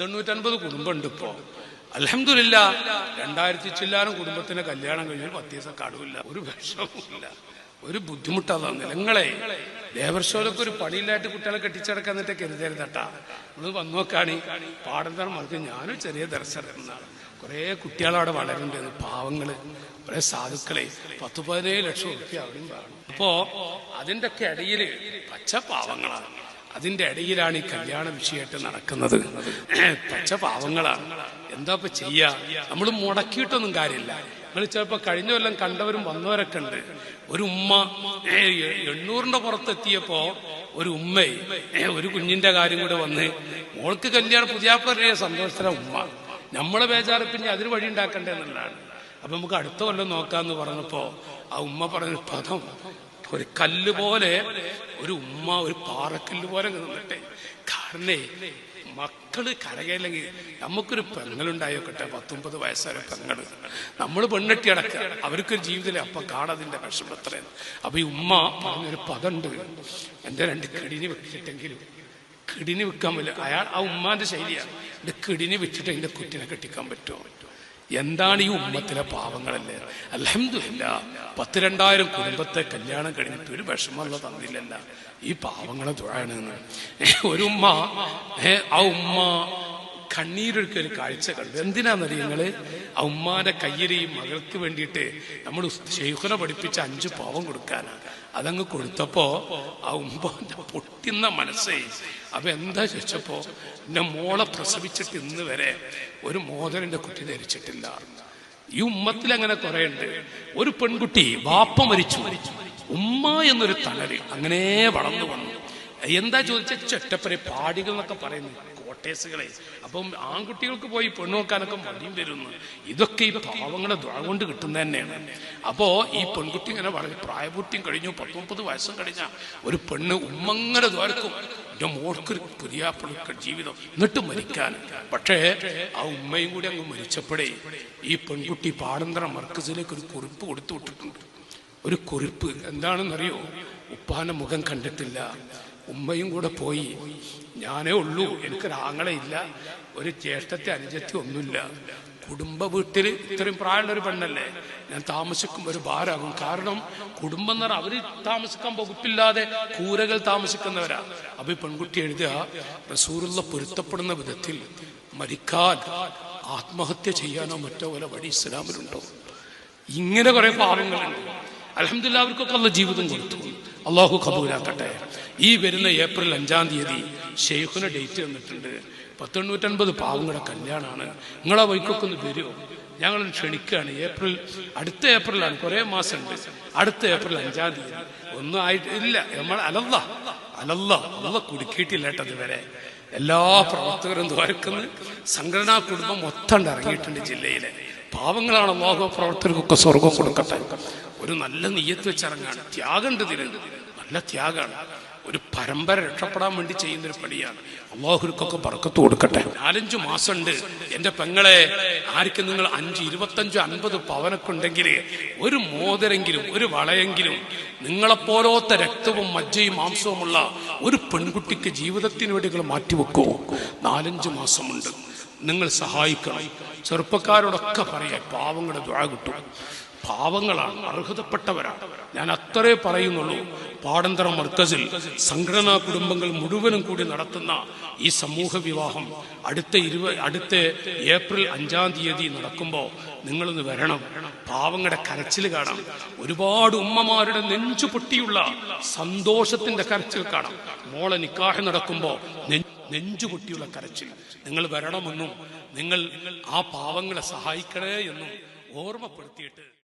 തൊണ്ണൂറ്റൻപത് കുടുംബമുണ്ട് ഇപ്പോ. അലഹമില്ല രണ്ടായിരത്തി ചില്ലാനും കുടുംബത്തിന്റെ കല്യാണം കഴിഞ്ഞാൽ പത്ത് കടുവില്ല. ഒരു വിഷമവുമില്ല. ഒരു ബുദ്ധിമുട്ടാ നിലങ്ങളെ നിങ്ങളെ ലേബർഷോലൊക്കെ ഒരു പണിയില്ലായിട്ട് കുട്ടികളെ കെട്ടിച്ചടക്കാൻ എന്നിട്ട് കരുതരുതട്ടാ നമ്മൾ വന്നു നോക്കാണി പാടുന്ന മറക്കും ഞാനും ചെറിയ ദർശനാണ് കുറെ കുട്ടികളവിടെ വളരുന്നുണ്ട്. പാവങ്ങൾ. കുറെ സാധുക്കളെ. പത്ത് പതിനേഴ് ലക്ഷം റുപ്യ അവിടെയും അപ്പോ അതിന്റെ ഒക്കെ ഇടയിൽ പച്ച പാവങ്ങളാണ്. അതിന്റെ ഇടയിലാണ് ഈ കല്യാണ വിഷയമായിട്ട് നടക്കുന്നത്. പച്ച പാവങ്ങളാണ്. എന്താ ഇപ്പൊ ചെയ്യാ? നമ്മൾ മുടക്കിയിട്ടൊന്നും കാര്യമില്ല. നിങ്ങൾ ചിലപ്പോ കഴിഞ്ഞ കൊല്ലം കണ്ടവരും വന്നവരൊക്കെ ഉണ്ട്. ഒരു ഉമ്മ എണ്ണൂറിന്റെ പുറത്തെത്തിയപ്പോ ഒരു ഉമ്മ ഒരു കുഞ്ഞിന്റെ കാര്യം കൂടെ വന്ന് മോൾക്ക് കല്യാണം പുതിയാപ്പറിയ സന്തോഷത്തിലെ ഉമ്മ. നമ്മളെ ബേജാറ് പിന്നെ അതിന് വഴി ഉണ്ടാക്കണ്ടേ എന്നുള്ളതാണ്. അപ്പൊ നമുക്ക് അടുത്ത കൊല്ലം നോക്കാന്ന് പറഞ്ഞപ്പോ ആ ഉമ്മ പറഞ്ഞ പദം. ഒരു കല്ല് പോലെ ഒരു ഉമ്മ ഒരു പാറക്കല്ല് പോലെ നിന്നിട്ടെ. കാരണേ മക്കൾ കരകയില്ലെങ്കിൽ നമുക്കൊരു പെങ്ങളുണ്ടായോക്കട്ടെ പത്തൊമ്പത് വയസ്സായ പെങ്ങൾ. നമ്മൾ പെണ്ണെട്ടി അടക്കുക അവർക്കൊരു ജീവിതത്തിലെ അപ്പൊ കാണതിന്റെ അത്രയാണ് അപ്പൊ ഈ ഉമ്മ പറഞ്ഞൊരു പകണ്ട് എന്റെ രണ്ട് കിടിനി വെച്ചിട്ടെങ്കിലും കിടിനി വിൽക്കാൻ പറ്റില്ല. അയാൾ ആ ഉമ്മാന്റെ ശൈലിയാണ് എന്റെ കിടിനി വിറ്റിട്ട് എന്റെ കുറ്റിനെ കെട്ടിക്കാൻ പറ്റുമോ? എന്താണ് ഈ ഉമ്മത്തിലെ പാവങ്ങളല്ലേ? അലഹമില്ല പത്ത് രണ്ടായിരം കുടുംബത്തെ കല്യാണം കഴിഞ്ഞിട്ട് ഒരു വിഷമമുള്ള തന്നില്ലല്ല. ഈ പാവങ്ങളെ തുഴയാണ് ഒരു ഉമ്മ ഏ, ആ ഉമ്മ കണ്ണീരൊഴുക്കിയ ഒരു കാഴ്ച കണ്ടു. എന്തിനാന്നറിയ നിങ്ങൾ? ഉമ്മാന്റെ കയ്യിലെയും മകൾക്ക് വേണ്ടിയിട്ട് നമ്മൾ ഷെയ്ഖുനെ പഠിപ്പിച്ച അഞ്ച് പാവം കൊടുക്കാനാണ് അതങ്ങ് കൊടുത്തപ്പോ ആ ഉമ്മാന്റെ പൊട്ടുന്ന മനസ്സേ. അപ്പൊ എന്താ ചോദിച്ചപ്പോ എന്റെ മോളെ പ്രസവിച്ചിട്ട് ഇന്ന് വരെ ഒരു മോദരന്റെ കുട്ടി ധരിച്ചിട്ടില്ല. ഈ ഉമ്മത്തിൽ അങ്ങനെ കുറെ ഉണ്ട് ഒരു പെൺകുട്ടി വാപ്പ മരിച്ചു. ഉമ്മ എന്നൊരു തണൽ അങ്ങനെ വളർന്നു വന്നു. എന്താ ചോദിച്ച ചെറ്റപ്പരെ പാടികൾ എന്നൊക്കെ പറയുന്നു. കോട്ടേഴ്സുകളെ അപ്പം ആൺകുട്ടികൾക്ക് പോയി പെണ്ണു നോക്കാനൊക്കെ മടിയും വരുന്നു. ഇതൊക്കെ ഈ പാവങ്ങളെ ദ്വാ കൊണ്ട് കിട്ടുന്ന തന്നെയാണ്. അപ്പോ ഈ പെൺകുട്ടി ഇങ്ങനെ വളരെ പ്രായപൂർത്തിയും കഴിഞ്ഞു പത്തൊമ്പത് വയസ്സും കഴിഞ്ഞ ഒരു പെണ്ണ് ഉമ്മങ്ങനെ ദ്വാരക്കും. എന്റെ മോൾക്കൊരു പുതിയ ജീവിതം എന്നിട്ട് മരിക്കാൻ. പക്ഷേ ആ ഉമ്മയും കൂടി അങ്ങ് മരിച്ചപ്പോഴേ ഈ പെൺകുട്ടി പാടന്തര മർക്കസിലേക്ക് ഒരു കുറിപ്പ് കൊടുത്തു വിട്ടിട്ടുണ്ട്. ഒരു കുറിപ്പ് എന്താണെന്നറിയോ? ഉപ്പാന മുഖം കണ്ടിട്ടില്ല. ഉമ്മയും കൂടെ പോയി. ഞാനേ ഉള്ളൂ. എനിക്കൊരാങ്ങളെ ഇല്ല. ഒരു ജ്യേഷ്ഠത്തെ അനുജത്തി ഒന്നുമില്ല. കുടുംബ വീട്ടിൽ ഇത്രയും പ്രായമുള്ള ഒരു പെണ്ണല്ലേ? ഞാൻ താമസിക്കും ഒരു ഭാരമാകും. കാരണം കുടുംബം എന്ന് പറഞ്ഞാൽ അവർ താമസിക്കാൻ വകുപ്പില്ലാതെ കൂരകൾ താമസിക്കുന്നവരാ. അപ്പൊ ഈ പെൺകുട്ടി എഴുതുക റസൂറുള്ള പൊരുത്തപ്പെടുന്ന വിധത്തിൽ മരിക്കാൻ ആത്മഹത്യ ചെയ്യാനോ മറ്റോ വല്ല വഴി ഇസ്ലാമിലുണ്ടോ? ഇങ്ങനെ കുറെ പാവങ്ങളുണ്ട് അലഹമില്ല അവർക്കൊക്കെ ഉള്ള ജീവിതം കൊടുത്തു. അള്ളാഹു കബൂലാക്കട്ടെ. ഈ വരുന്ന ഏപ്രിൽ അഞ്ചാം തീയതി ഷെയ്ഖിന് ഡേറ്റ് തന്നിട്ടുണ്ട് പത്തൊണ്ണൂറ്റൻപത് പാവങ്ങളുടെ കല്യാണമാണ് നിങ്ങളെ വൈക്കൊക്കെ ഒന്ന് വരുമോ ഞങ്ങൾ ക്ഷണിക്കുകയാണ്. ഏപ്രിൽ അടുത്ത ഏപ്രിലാണ്. കുറേ മാസം ഉണ്ട് അടുത്ത ഏപ്രിൽ അഞ്ചാം തീയതി. ഒന്നും ആയിട്ടില്ല നമ്മൾ അലല്ല. അലല്ല. അല്ല കുടുക്കിയിട്ടില്ല കേട്ടത് വരെ എല്ലാ പ്രവർത്തകരും ദ്വാരക്കുന്ന സംഘടനാ കുടുംബം മൊത്തം ഇറങ്ങിയിട്ടുണ്ട് ജില്ലയിലെ. പാവങ്ങളാണ് ലോക പ്രവർത്തകർക്കൊക്കെ സ്വർഗം കൊടുക്കട്ടെ. ഒരു നല്ല നീയത്ത് വെച്ചിറങ്ങാണ്. ത്യാഗമുണ്ട് ഇതിന്. നല്ല ത്യാഗമാണ് ഒരു പരമ്പര രക്ഷപ്പെടാൻ വേണ്ടി ചെയ്യുന്ന ഒരു പണിയാണ്. അള്ളാഹുർക്കൊക്കെ പറക്കത്ത് കൊടുക്കട്ടെ. നാലഞ്ചു ഉണ്ട് എന്റെ പെങ്ങളെ ആർക്ക് നിങ്ങൾ അഞ്ച് ഇരുപത്തഞ്ചോ അൻപത് പവനൊക്കെ ഉണ്ടെങ്കിൽ ഒരു മോതിരെങ്കിലും ഒരു വളയെങ്കിലും നിങ്ങളെപ്പോലത്തെ രക്തവും മജ്ജയും മാംസവുമുള്ള ഒരു പെൺകുട്ടിക്ക് ജീവിതത്തിന് വേണ്ടി നിങ്ങൾ മാറ്റിവെക്കുമോ നാലഞ്ചു മാസമുണ്ട്. നിങ്ങൾ സഹായിക്കണം. ചെറുപ്പക്കാരോടൊക്കെ പറയാം പാവങ്ങളുടെ ദ്വാ കിട്ടും. പാവങ്ങളാണ് അർഹതപ്പെട്ടവരാണ്. ഞാൻ അത്രേ പറയുന്നുള്ളൂ പാടന്തരം മർക്കസിൽ സംഘടനാ കുടുംബങ്ങൾ മുഴുവനും കൂടി നടത്തുന്ന ഈ സമൂഹ വിവാഹം അടുത്ത ഇരുപ അടുത്ത ഏപ്രിൽ അഞ്ചാം തീയതി നടക്കുമ്പോൾ നിങ്ങളൊന്ന് വരണം. പാവങ്ങളുടെ കരച്ചിൽ കാണാം. ഒരുപാട് ഉമ്മമാരുടെ നെഞ്ചു പൊട്ടിയുള്ള സന്തോഷത്തിന്റെ കരച്ചിൽ കാണാം. മോളെ നിക്കാഹ് നടക്കുമ്പോ നെഞ്ചു പൊട്ടിയുള്ള കരച്ചിൽ. നിങ്ങൾ വരണമെന്നും നിങ്ങൾ ആ പാവങ്ങളെ സഹായിക്കണേ എന്നും ഓർമ്മപ്പെടുത്തിയിട്ട്